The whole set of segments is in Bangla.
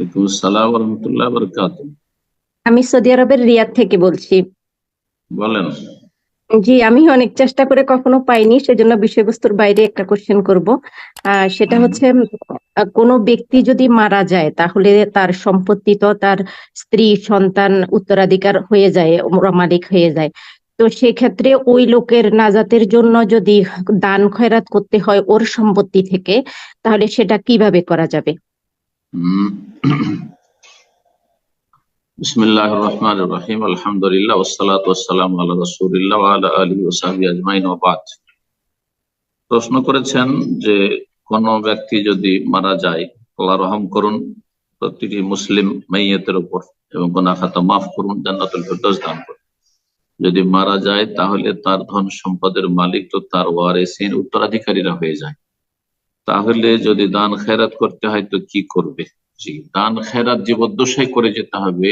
ওয়ালাইকুম আসসালাম রহমতুল্লাহ বরকাত আমি সৌদি আরবের রিয়াদ থেকে বলছি। বলেন। জি আমি অনেক চেষ্টা করে কখনো পাইনি সেজন্য বিষয়বস্তুর বাইরে একটা কোশ্চেন করব। সেটা হচ্ছে কোনো ব্যক্তি যদি মারা যায় তাহলে তার সম্পত্তি তো তার স্ত্রী সন্তান উত্তরাধিকার হয়ে যায় মালিক হয়ে যায়। তো সেক্ষেত্রে ওই লোকের নাজাতের জন্য যদি দান খয়রাত করতে হয় ওর সম্পত্তি থেকে তাহলে সেটা কীভাবে করা যাবে? প্রশ্ন করেছেন যে, কোন ব্যক্তি যদি মারা যায়, আল্লাহ রহম করুন প্রতিটি মুসলিম মাইয়াতের উপর এবং গোনা খাতা মাফ করুন, জান্নাতুল ফেরদৌস দান করুন। যদি মারা যায়, তাহলে তার ধন সম্পদের মালিক তো তার ওয়ারেসিন উত্তরাধিকারীরা হয়ে যায়। তাহলে যদি দান খেরাত করতে হয় তো কি করবে? জি, দান খেরাত জীবদ্দশাই করে যেতে হবে,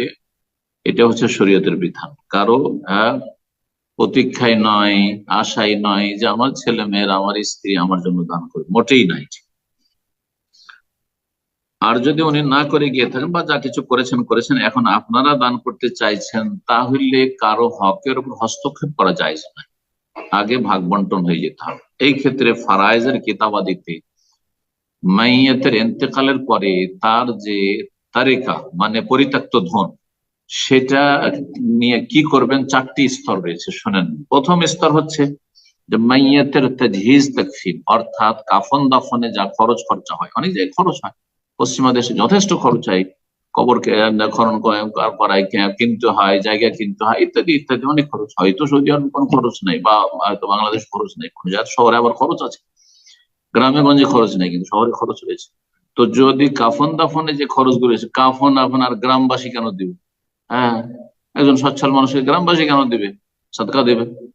এটা হচ্ছে শরীয়তের বিধান। কারও প্রতীক্ষায় নয় আশাই নয় যে আমার ছেলে মেয়ের, আমার স্ত্রী আমার জন্য দান করবে মোটেই নাই। আর যদি উনি না করে গিয়ে থাকেন বা যা কিছু করেছেন করেছেন, এখন আপনারা দান করতে চাইছেন, তাহলে কারও হকের উপর হস্তক্ষেপ করা যায় না আগে ভাগ বন্টন হয়ে যেতে হবে। এই ক্ষেত্রে ফারাইজের কিতাবাদিতে মাইয়াতের এন্তেকালের পরে তার যে তারিকা মানে পরিত্যক্ত ধন, সেটা নিয়ে কি করবেন? চারটি স্তর রয়েছে, শোনেন। প্রথম স্তর হচ্ছে যে মাইয়াতের তাজহিজ তাকফিন অর্থাৎ কাফন দাফনে যা খরচ খরচা হয়, অনেক জায়গায় খরচ হয়। পশ্চিমা দেশে যথেষ্ট খরচ হয় খনন করা- করায় কিনতে হয়, জায়গা কিনতে হয়, ইত্যাদি ইত্যাদি অনেক খরচ হয়। তো সৌদি আরবে কোনো খরচ নেই, বা, হয়তো বাংলাদেশ খরচ নেই যার শহরে আবার খরচ আছে। গ্রামে গঞ্জে খরচ নেই কিন্তু শহরে খরচ রয়েছে। তো যদি কাফন দাফনে যে খরচগুলো রয়েছে, কাফন আর গ্রামবাসী কেন দিবে? হ্যাঁ? একজন সচ্ছল মানুষকে গ্রামবাসী কেন দিবে? সদকা দেবে।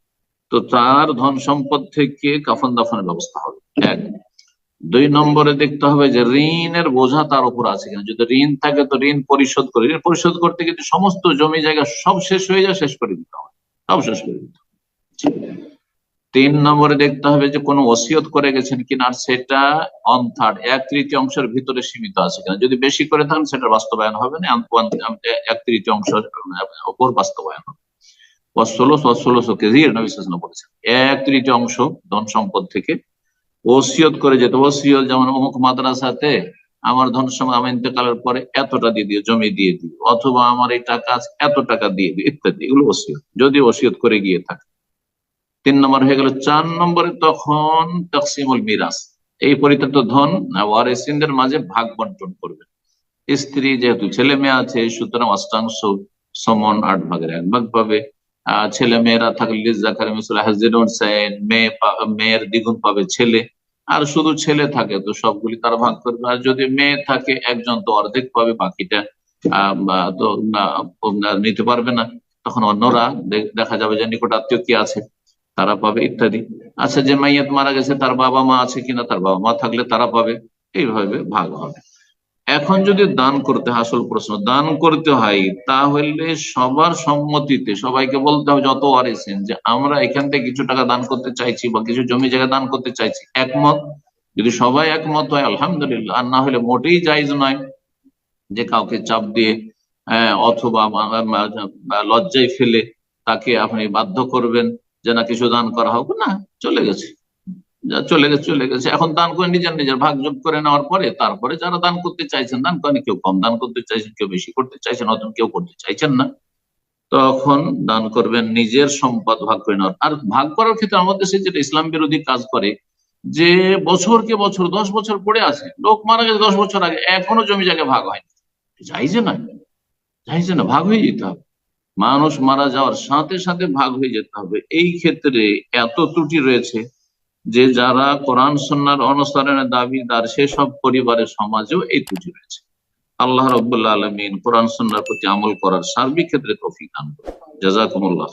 তো তার ধন সম্পদ থেকে কাফন দাফনের ব্যবস্থা হবে। এক। দুই নম্বরে দেখতে হবে যে ঋণের বোঝা তার উপর আছে কিনা। যদি ঋণ থাকে তো ঋণ পরিশোধ করে। ঋণ পরিশোধ করতে কিন্তু সমস্ত জমি জায়গা সব শেষ হয়ে যায়, শেষ করে দিতে হবে। সব শেষ করে দিতে হবে। তিন নম্বরে দেখতে হবে যে কোনো ওসিয়ত করে গেছেন কিনা, আর সেটা অন থার্ড এক তৃতীয় অংশের ভিতরে সীমিত আছে কিনা। যদি বেশি করে থাকেন সেটা বাস্তবায়ন হবে না এক তৃতীয় অংশের ওপর বাস্তবায়ন হবে। এক তৃতীয় অংশ ধন সম্পদ থেকে ওসিয়ত করে যেত। ওসিয়ত যেমন অমুক মাদ্রাসাতে আমার ধন সম্পদ আমার ইন্তেকালের পরে এতটা দিয়ে দিও, জমি দিয়ে দিও, অথবা আমার এই টাকা এত টাকা দিয়ে দিও, ইত্যাদি, এগুলো ওসিয়ত। যদি ওসিয়ত করে গিয়ে থাকে। তিন নম্বর হয়ে গেল, চার নম্বরে তখন তকসিমুল মিরাস এই পরিত্যক্ত ধন ওয়ারেসিনদের মাঝে ভাগ বন্টন করবে। স্ত্রী যেহেতু ছেলে মেয়ে আছে, সুতরাং অষ্টাংশ সমন আট ভাগের এক ভাগ পাবে। ছেলে মেয়েরা থাকলে জাকার মিসুল হাজির মেয়ে পা- মেয়ের দ্বিগুণ পাবে ছেলে। আর শুধু ছেলে থাকে তো সবগুলি তারা ভাগ করবে। আর যদি মেয়ে থাকে, একজন তো অর্ধেক পাবে, বাকিটা তো নিতে পারবে না। তখন অন্যরা দেখা যাবে যে নিকট আত্মীয় কি আছে। তারা পাবে ইত্যাদি। আচ্ছা যে মাইয়াত মারা গেছে তার বাবা মা আছে কিনা তার বাবা মা থাকলে তারা পাবে। এইভাবে ভাগ হবে। এখন যদি দান করতে হয়, আসল প্রশ্ন দান করতে হয় তাহলে সবার সম্মতিতে সবাইকে বলতে হবে যত আরেছেন যে আমরা এখান থেকে কিছু টাকা দান করতে চাইছি বা কিছু জমি জায়গা দান করতে চাইছি একমত? যদি সবাই একমত হয় আলহামদুলিল্লাহ। আর না হলে মোটেই জায়জ নয় যে কাউকে চাপ দিয়ে আহ, অথবা লজ্জায় ফেলে তাকে আপনি বাধ্য করবেন। যে না কিছু দান করা হোক, না, চলে গেছে। যা চলে গেছে চলে গেছে। এখন দান করে নিজের নিজের ভাগ যোগ করে নেওয়ার পরে তারপরে যারা দান করতে চাইছেন, দান করেন কেউ কম দান করতে চাইছেন, কেউ বেশি করতে চাইছেন অথবা কেউ করতে চাইছেন না। তখন দান করবেন নিজের সম্পদ ভাগ করে নেওয়ার। আর ভাগ করার ক্ষেত্রে আমাদের দেশে যেটা ইসলাম বিরোধী কাজ করে, যে বছরকে বছর, দশ বছর পড়ে আছে, লোক মারা গেছে দশ বছর আগে, এখনও জমি জায়গায় ভাগ হয়নি। চাইছে না চাইছে না, ভাগ হয়ে যেতে হবে। মানুষ মারা যাওয়ার সাথে সাথে ভাগ হয়ে যেতে হবে। এই ক্ষেত্রে এত ত্রুটি রয়েছে যে যারা কোরআন সন্ন্যার অনুসরণের দাবিদার সেসব পরিবারের সমাজেও এই ত্রুটি রয়েছে। আল্লাহ রবুল্লা আলমিন কোরআন সন্ন্যার প্রতি আমল করার সার্বিক ক্ষেত্রে তফিক দান জাজাকুমুল্লাহ